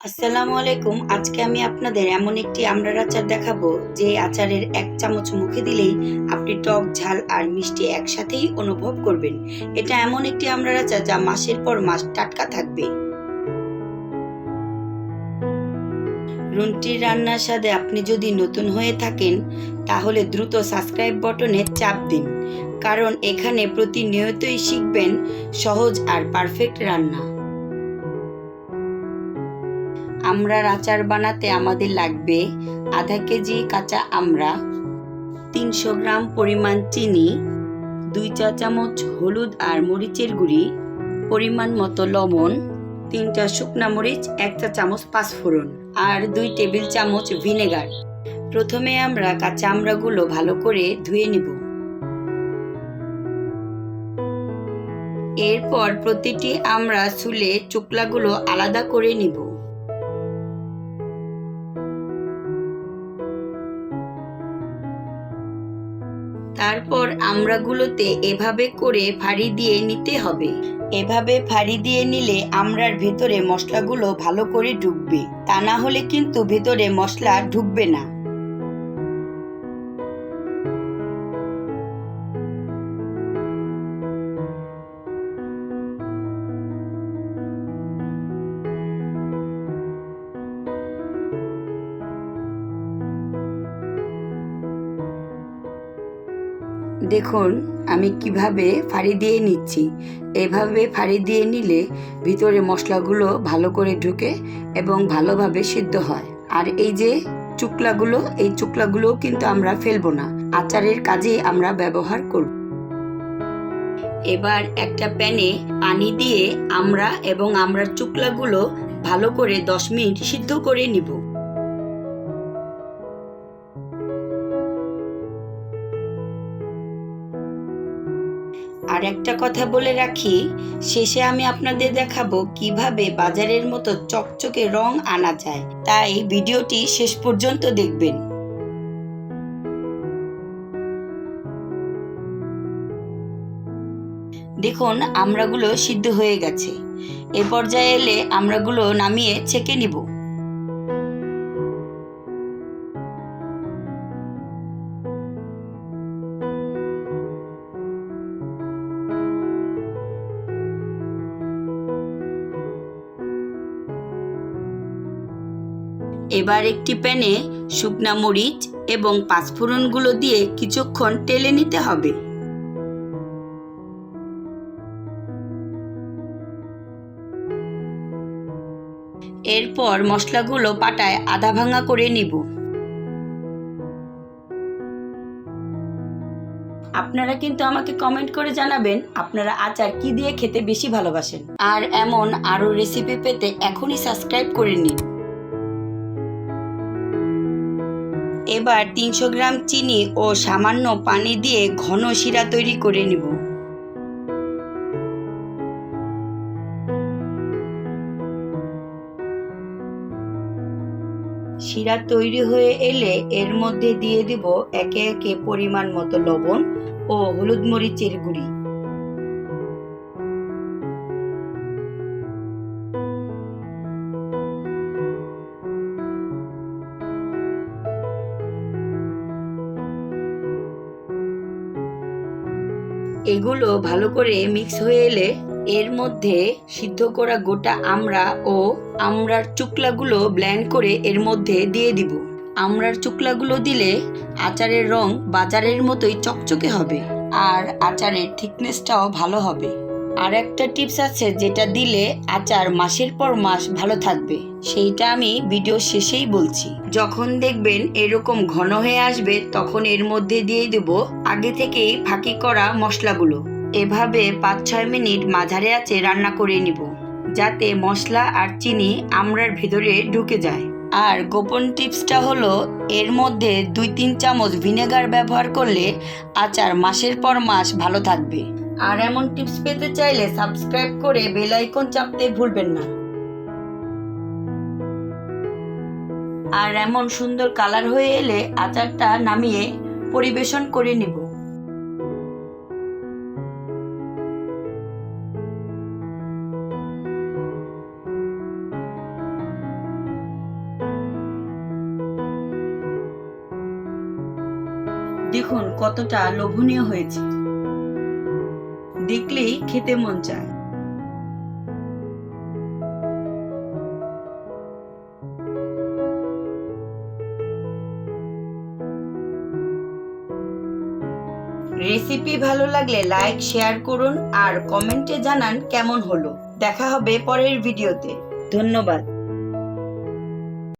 আসসালামু আলাইকুম। আজকে আমি আপনাদের এমন একটি আমড়ার আচার দেখাবো যে আচারের এক চামচ মুখে দিলেই আপনি টক, ঝাল আর মিষ্টি একসাথেই অনুভব করবেন। এটা এমন একটি আমড়ার আচার যা মাসের পর মাস টাটকা থাকবে। রুনটির রান্নার স্বাদে আপনি যদি নতুন হয়ে থাকেন, তাহলে দ্রুত সাবস্ক্রাইব বটনে চাপ দিন। কারণ এখানে প্রতিনিয়তই শিখবেন সহজ আর পারফেক্ট রান্না। আমড়ার আচার বানাতে আমাদের লাগবে আধা কেজি কাঁচা আমড়া তিনশো গ্রাম পরিমাণ চিনি, দুই চা চামচ হলুদ আর মরিচের গুঁড়ি, পরিমাণ মতো লবণ, তিনটা শুকনা মরিচ, এক চা চামচ পাঁচফোড়ন আর দুই টেবিল চামচ ভিনেগার। প্রথমে আমরা কাঁচা আমড়াগুলো ভালো করে ধুয়ে নিব। এরপর প্রতিটি আমরা চুলে চোকলাগুলো আলাদা করে নিব। তারপর আমড়াগুলোতে এভাবে করে ফাড়ি দিয়ে নিতে হবে। এভাবে ফাড়ি দিয়ে নিলে আমড়ার ভেতরে মশলাগুলো ভালো করে ঢুকবে তা না হলে কিন্তু ভেতরে মশলা ঢুকবে না। দেখুন, আমি কীভাবে ফাড়ি দিয়ে নিচ্ছি। এভাবে ফাড়ি দিয়ে নিলে ভিতরে মশলাগুলো ভালো করে ঢুকে এবং ভালোভাবে সিদ্ধ হয়। আর এই যে চুকলাগুলো, এই চুকলাগুলোও কিন্তু আমরা ফেলব না। আচারের কাজে আমরা ব্যবহার করব। এবার একটা প্যানে পানি দিয়ে আমরা এবং আমরা চুকলাগুলো ভালো করে দশ মিনিট সিদ্ধ করে নিব। আর একটা কথা বলে রাখি, শেষে আমি আপনাদের দেখাবো কীভাবে বাজারের মতো চকচকে রং আনা যায়। তাই ভিডিওটি শেষ পর্যন্ত দেখবেন। দেখুন আমড়াগুলো সিদ্ধ হয়ে গেছে। এ পর্যায়ে এলে আমড়াগুলো নামিয়ে ছেঁকে নিব। এবার একটি প্যানে শুকনা মরিচ এবং পাঁচফোড়নগুলো দিয়ে কিছুক্ষণ টেলে নিতে হবে। এরপর মশলাগুলো পাটায় আধা ভাঙা করে নিব। আপনারা কিন্তু আমাকে কমেন্ট করে জানাবেন আপনারা আচার কি দিয়ে খেতে বেশি ভালোবাসেন। আর এমন আরও রেসিপি পেতে এখনই সাবস্ক্রাইব করে নিন। এবার তিনশো গ্রাম চিনি ও সামান্য পানি দিয়ে ঘন শিরা তৈরি করে নিব। শিরা তৈরি হয়ে এলে এর মধ্যে দিয়ে দিব একে একে পরিমাণ মতো লবণ ও হলুদ মরিচের গুঁড়ি। এগুলো ভালো করে মিক্স হয়ে এলে এর মধ্যে সিদ্ধ করা গোটা আমড়া ও আমড়ার চুকলাগুলো ব্ল্যান্ড করে এর মধ্যে দিয়ে দিব। আমড়ার চুকলাগুলো দিলে আচারের রং বাজারের মতোই চকচকে হবে আর আচারের থিকনেসটাও ভালো হবে। আর একটা টিপস আছে যেটা দিলে আচার মাসের পর মাস ভালো থাকবে, সেইটা আমি ভিডিও শেষেই বলছি। যখন দেখবেন এরকম ঘন হয়ে আসবে, তখন এর মধ্যে দিয়ে দেব আগে থেকেই ফাঁকি করা মশলাগুলো। এভাবে পাঁচ ছয় মিনিট মাঝারে আছে রান্না করে নিব, যাতে মশলা আর চিনি আমরার ভিতরে ঢুকে যায়। আর গোপন টিপসটা হলো, এর মধ্যে দুই তিন চামচ ভিনেগার ব্যবহার করলে আচার মাসের পর মাস ভালো থাকবে। আর এমন টিপস পেতে চাইলে সাবস্ক্রাইব করে বেল আইকন চাপতে ভুলবেন না। আর এমন সুন্দর কালার হয়ে এলে আচারটা নামিয়ে পরিবেশন করে নিব। দেখুন কতটা লোভনীয় হয়েছে। দেখলেই খেতে মন চায়। রেসিপি ভালো লাগলে লাইক শেয়ার করুন আর কমেন্টে জানান কেমন হলো। দেখা হবে পরের ভিডিওতে ধন্যবাদ।